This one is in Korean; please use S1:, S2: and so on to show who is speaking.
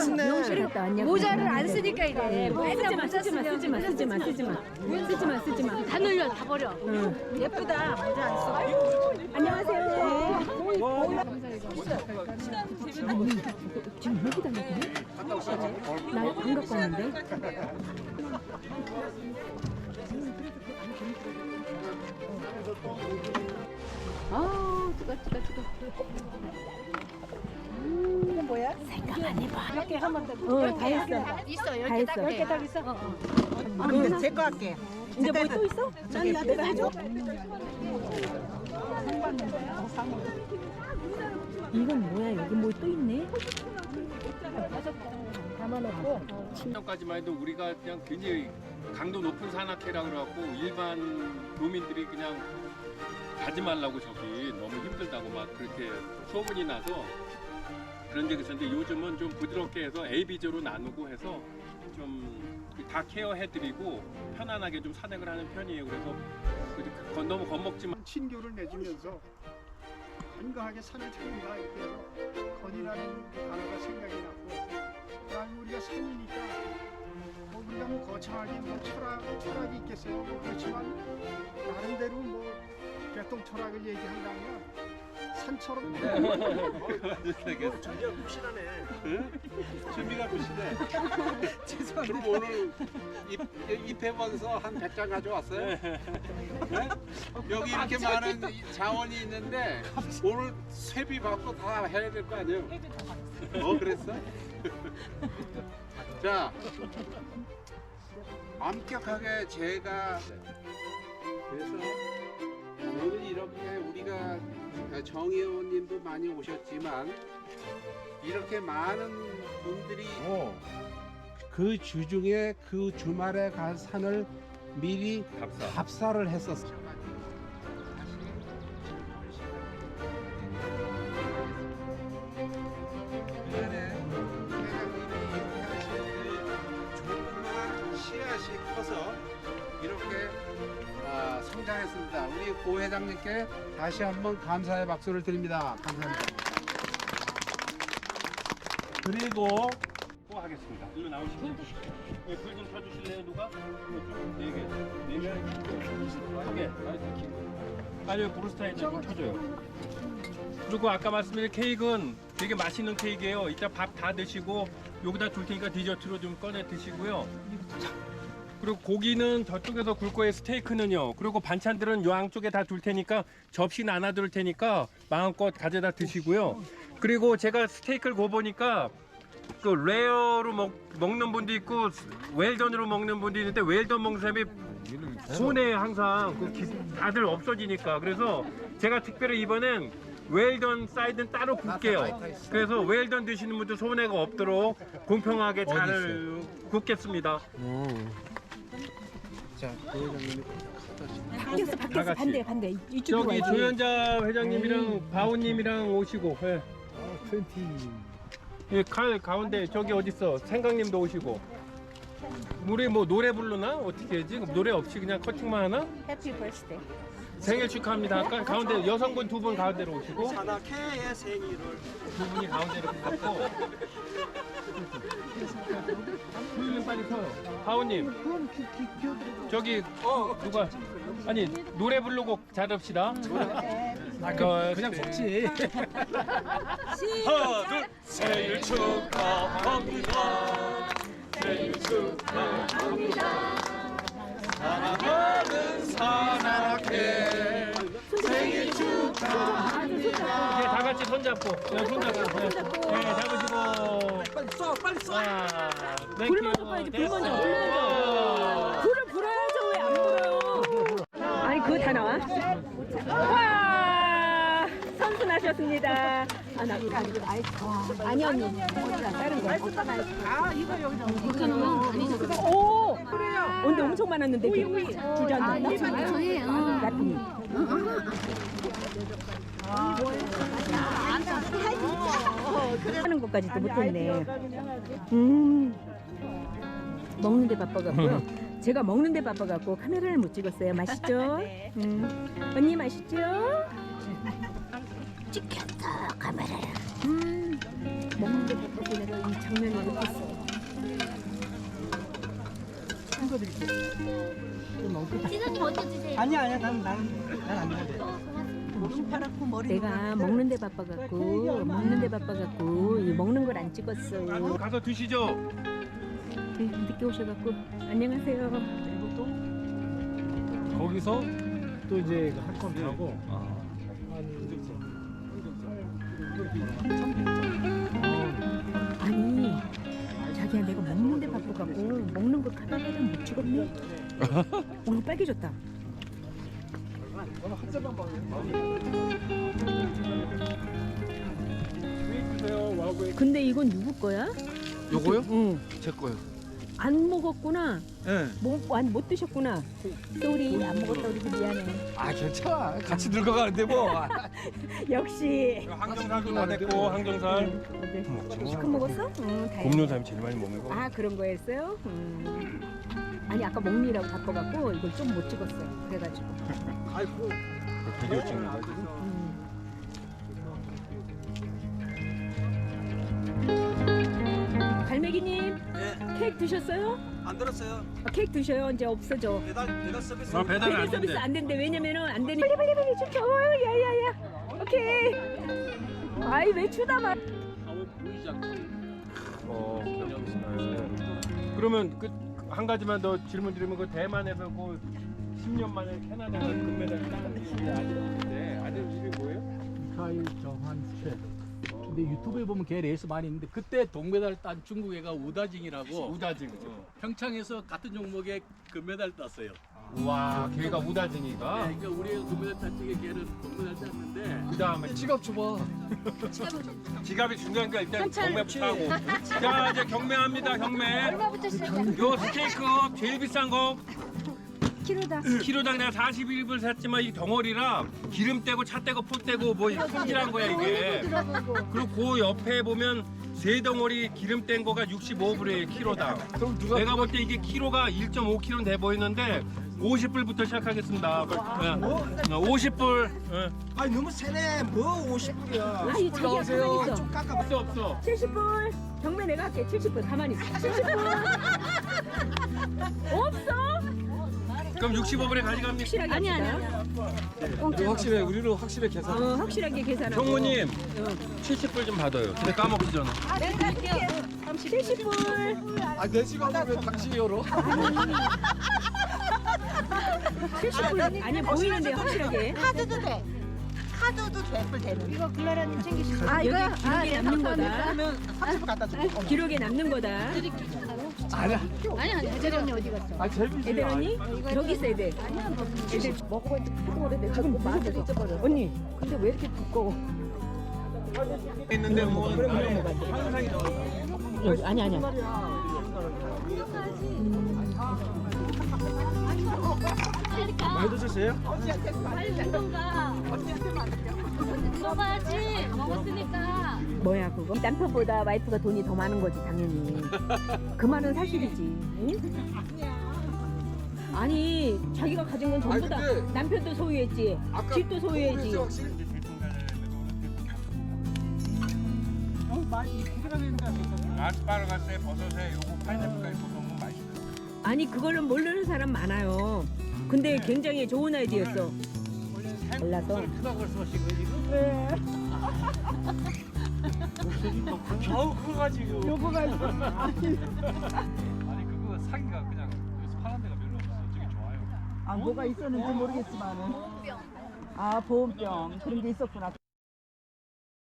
S1: 신-
S2: 신경만 쓰네.
S1: 모자를 안 쓰니까 이래.
S3: 쓰지 마, 쓰지 마, 쓰지 마, 쓰지 마, 쓰지 마, 쓰지 마, 쓰지 마.
S1: 다 늘려, 다 버려.
S3: 예쁘다, 모자 안 써. 안녕하세요. 지금 여기다 놓고 나 반갑고 왔는데. 아, 뜨거, 뜨거, 뜨거. 이건 뭐야? 생각 안 해봐. 몇개 한번 더. 어, 다 했어.
S1: 있어,
S3: 다
S1: 열개 딱
S3: 했어.
S1: 돼.
S3: 열개 딱 있어. 어, 어.
S2: 아, 근데 제거 할게.
S3: 이제 뭐 또 있어? 아니, 나 내가 해줘. 이건 뭐야? 여기 뭐 또 있네?
S4: 작년까지만 해도 우리가 그냥 굉장히 강도 높은 산악회라 그래갖고 일반 도민들이 그냥 가지 말라고 저기 너무 힘들다고 막 그렇게 소문이 나서 그런 적이 있었는데 요즘은 좀 부드럽게 해서 A, B조로 나누고 해서 좀 다 케어해드리고 편안하게 좀 산행을 하는 편이에요. 그래서 그- 건- 너무 겁먹지만
S5: 친교를 맺으면서 건강하게 산을 찾는다 이렇게 건이라는 그 단어가 생각이 나고 그다음에 우리가 산이니까 뭐 우리가 뭐 거창하게 뭐 철학 철학이 있겠어요 뭐 그렇지만 나름대로 뭐 개똥 철학을 얘기한다면 산처럼
S6: 준비가 굿이라네. 준비가 굿이네. 그럼 오늘 입, 입해본서 한 100장 가져왔어요? 네? 여기 이렇게 많은 이 자원이 있는데 오늘 세비 받고 다 해야 될 거 아니에요? 어, 그랬어? 자, 엄격하게 제가 그래서 오늘 이렇게 우리가 정의원님도 많이 오셨지만 이렇게 많은 분들이 그 주중에 그 주말에 간 산을 미리
S4: 답사.
S6: 답사를 했었어. 그 고 회장님께 다시 한번 감사의 박수를 드립니다. 감사합니다. 그리고
S4: 또 하겠습니다. 일로 나오시죠. 예, 불좀 켜주실래요, 누가? 네 개, 네 개, 두 개. 아니요, 브루스타인 좀 켜줘요. 그리고 아까 말씀드린 케이크는 되게 맛있는 케이크예요. 이따 밥 다 드시고 여기다 둘 테니까 디저트로 좀 꺼내 드시고요. 그리고 고기는 저쪽에서 굴 거예요. 스테이크는요. 그리고 반찬들은 요 양 쪽에 다 둘 테니까 접시 나눠둘 테니까 마음껏 가져다 드시고요. 그리고 제가 스테이크를 고 보니까 그 레어로 먹, 먹는 분도 있고 웰던으로 먹는 분도 있는데 웰던 먹는 사람이 손에 항상 그 기- 다들 없어지니까 그래서 제가 특별히 이번엔 웰던 사이드는 따로 굽게요. 그래서 웰던 드시는 분들 손해가 없도록 공평하게 잘 굽겠습니다.
S3: 바뀌었어,
S4: 다
S3: 바뀌었어.
S4: 같이.
S3: 반대, 반대. 이- 이쪽으로
S4: 저기
S3: 와야지.
S4: 조연자 회장님이랑 바우님이랑 오시고 예. 예, 가, 가운데 저기 어딨어 생강님도 오시고 우리 뭐 노래 부르나 어떻게 해야지 노래 없이 그냥 커팅만 하나
S3: 해피 버스데이.
S4: 생일 축하합니다 아까 가운데 여성분 두 분 가운데로 오시고
S6: 산악회의 생일을
S4: 두 분이 가운데로 붙었고 조율님 빨리 서요 바우님. 저기 누가? 아니 노래 부르고 자릅시다. 그, 그냥 먹지. 하나 둘 생일 축하합니다. 생일 축하합니다. 사랑하는 산악회 생일 축하합니다 네, 다 같이 손잡고 네, 손잡고 네, 네, 잡으시고
S2: 빨리 써, 빨리 써.
S4: 아,
S3: 불 먼저 꺼야지, 불 먼저, 불 먼저. 불을 불어야죠, 왜 안 불어요? 아니, 그거 다 나와? 와! 선수 나셨습니다. 아, 나, 아, 아니, 언니. 다른 거.
S2: 아, 이거 여기다.
S3: 오! 근데 엄청 많았는데. 나쁜이. 하는 것까지도 못했네. 음. 먹는데 바빠갖고 음. 제가 먹는데 바빠갖고 카메라를 못 찍었어요. 맛있죠? 네. 음. 언니 맛있죠? 찍혔어 카메라를. 음.
S1: 먹는데 바빠서 내가 이 장면을 못했어. 친구들. 좀 먹고. 시선이 먼저 주세요.
S2: 아니야 아니야 난 난난안 먹어. 파랗고 머리.
S3: 내가 먹는 데 바빠갖고 먹는 데 바빠갖고 이 먹는 걸 안 찍었어.
S4: 가서 드시죠.
S3: 네, 늦게 오셔갖고 안녕하세요.
S7: 거기서 또 이제 한컴 타고
S3: 아니 자기야 내가 먹는 데 바빠갖고 먹는 거 카메라를 못 찍었네. 오늘 빨개졌다. 근데 이건 누구 거야?
S7: 요거요?
S3: 응.
S7: 제 거요.
S3: 안 먹었구나.
S7: 예.
S3: 못, 안, 못 드셨구나. 쏘리 안 먹었다 우리 미안해.
S7: 아 괜찮아. 같이 늙어가는데 뭐.
S3: 역시.
S4: 항정살도 다 됐고 항정살.
S3: 네. 시큼 먹었어? 응, 다행이다.
S4: 곰룡 제일 많이 먹는 거.
S3: 아 그런 거였어요? 음. 아니 아까 먹느라고 바빠갖고 이걸 좀 못 찍었어요. 그래가지고.
S7: 아이고.
S4: 비디오 찍는 거.
S3: 음. 갈매기님 케이크 드셨어요?
S2: 안 들었어요.
S3: 아, 케이크 드셔요. 이제 없어져.
S2: 배달 배달 서비스.
S4: 아 배달은
S3: 배달
S4: 안
S3: 서비스
S4: 된대.
S3: 안 된대. 왜냐면은 안 되니. 빨리 빨리 빨리 좀 줘. 야야야. 오케이. 아이 왜 추다마.
S4: 어, 네. 그러면 그 한 가지만 더 질문 드리면 그 대만에서 그 10년 만에 캐나다가 금메달 딴 우리 아들인데 아들 이름이 뭐예요?
S7: 미카일 정한세. 근데 유튜브에 보면 걔 레이스 많이 있는데 그때 동메달 딴 중국 애가 우다징이라고
S4: 우다징.
S7: 평창에서 같은 종목에 금메달 땄어요.
S4: 와, 걔가 우다징이가.
S7: 그러니까 우리가 금메달 땄 적에 걔는 동메달 땄는데
S4: 그 다음에
S7: 지갑 줘봐.
S4: 지갑이 중요하니까 일단 경매부터 하고. 자, 이제 경매합니다, 경매.
S1: 얼마부터 시작이야?
S4: 요 스테이크 제일 비싼 거
S1: 키로다.
S4: 키로당 내가 41불 샀지만 이 덩어리라 기름 떼고 차 떼고 포 떼고 뭐 이거 손질한 거야 이게.
S1: 들어보고.
S4: 그리고 그 옆에 보면 세 덩어리 기름 뗀 거가 65불이에요 키로당.
S7: 그럼 누가
S4: 내가 볼 때 이게 키로가 1.5kg 돼 보이는데 50불부터 시작하겠습니다. 네. 50불. 네.
S2: 아니 너무 세네. 뭐 50불이야.
S3: 아이 자기야 가만히 있어.
S2: 좀 깎아.
S4: 없어 없어.
S3: 70불. 경매 내가 할게. 70불 가만히 있어. 70불. 없어?
S4: 그럼 65불에 가져갑니다.
S3: 확실하게
S1: 아니, 아니,
S3: 합시다.
S7: 확실해 우리는 확실해 계산.
S3: 어, 확실하게 계산하고.
S4: 형무님 70불 좀 받아요. 근데 까먹기 전에.
S3: 70불.
S7: 아내 지갑을 왜 당신이 열어?
S3: 70불. 아니 보이는데 확실하게.
S2: 카드도 돼. 카드도 돼불 되는.
S1: 이거 글라라님 챙기시고.
S3: 아, 여기 기록에 남는 거다.
S2: 그러면 30불 갖다 줄게.
S3: 기록에 남는 거다.
S7: 아니야.
S1: 아니 아니 애들 언니 어디 갔어?
S7: 아 재밌지.
S3: 애들 언니? 저기 있어 애들. 애들 먹어봐. 오래 내가 지금 마음에 잊어버려. 언니, 근데 왜 이렇게 두꺼워?
S4: 있는데 뭐
S3: 여기 아니 아니야.
S7: 많이 드셨어요?
S1: 먹어야지. 먹었으니까.
S3: 뭐야 그거? 이 남편보다 와이프가 돈이 더 많은 거지 당연히. 그 말은 사실이지. 응? 아니 자기가 가진 건 전부 다
S7: 아니, 근데
S3: 남편도 소유했지,
S7: 아까
S3: 집도 소유했지.
S7: 확실히
S4: 아스파라거스에 버섯에 요거 파인애플까지 볶으면 맛있어요.
S3: 아니 그걸로 모르는 사람 많아요. 근데 굉장히 좋은 아이디어였어. 달라서.
S4: 겨우 그거 가지고.
S7: 요거가 아니 그거 사기가 그냥 여기서 파는 데가 별로 없어. 되게 좋아요.
S2: 아 뭐가 있었는지 모르겠지만은. 아 보온병 그런 게 있었구나.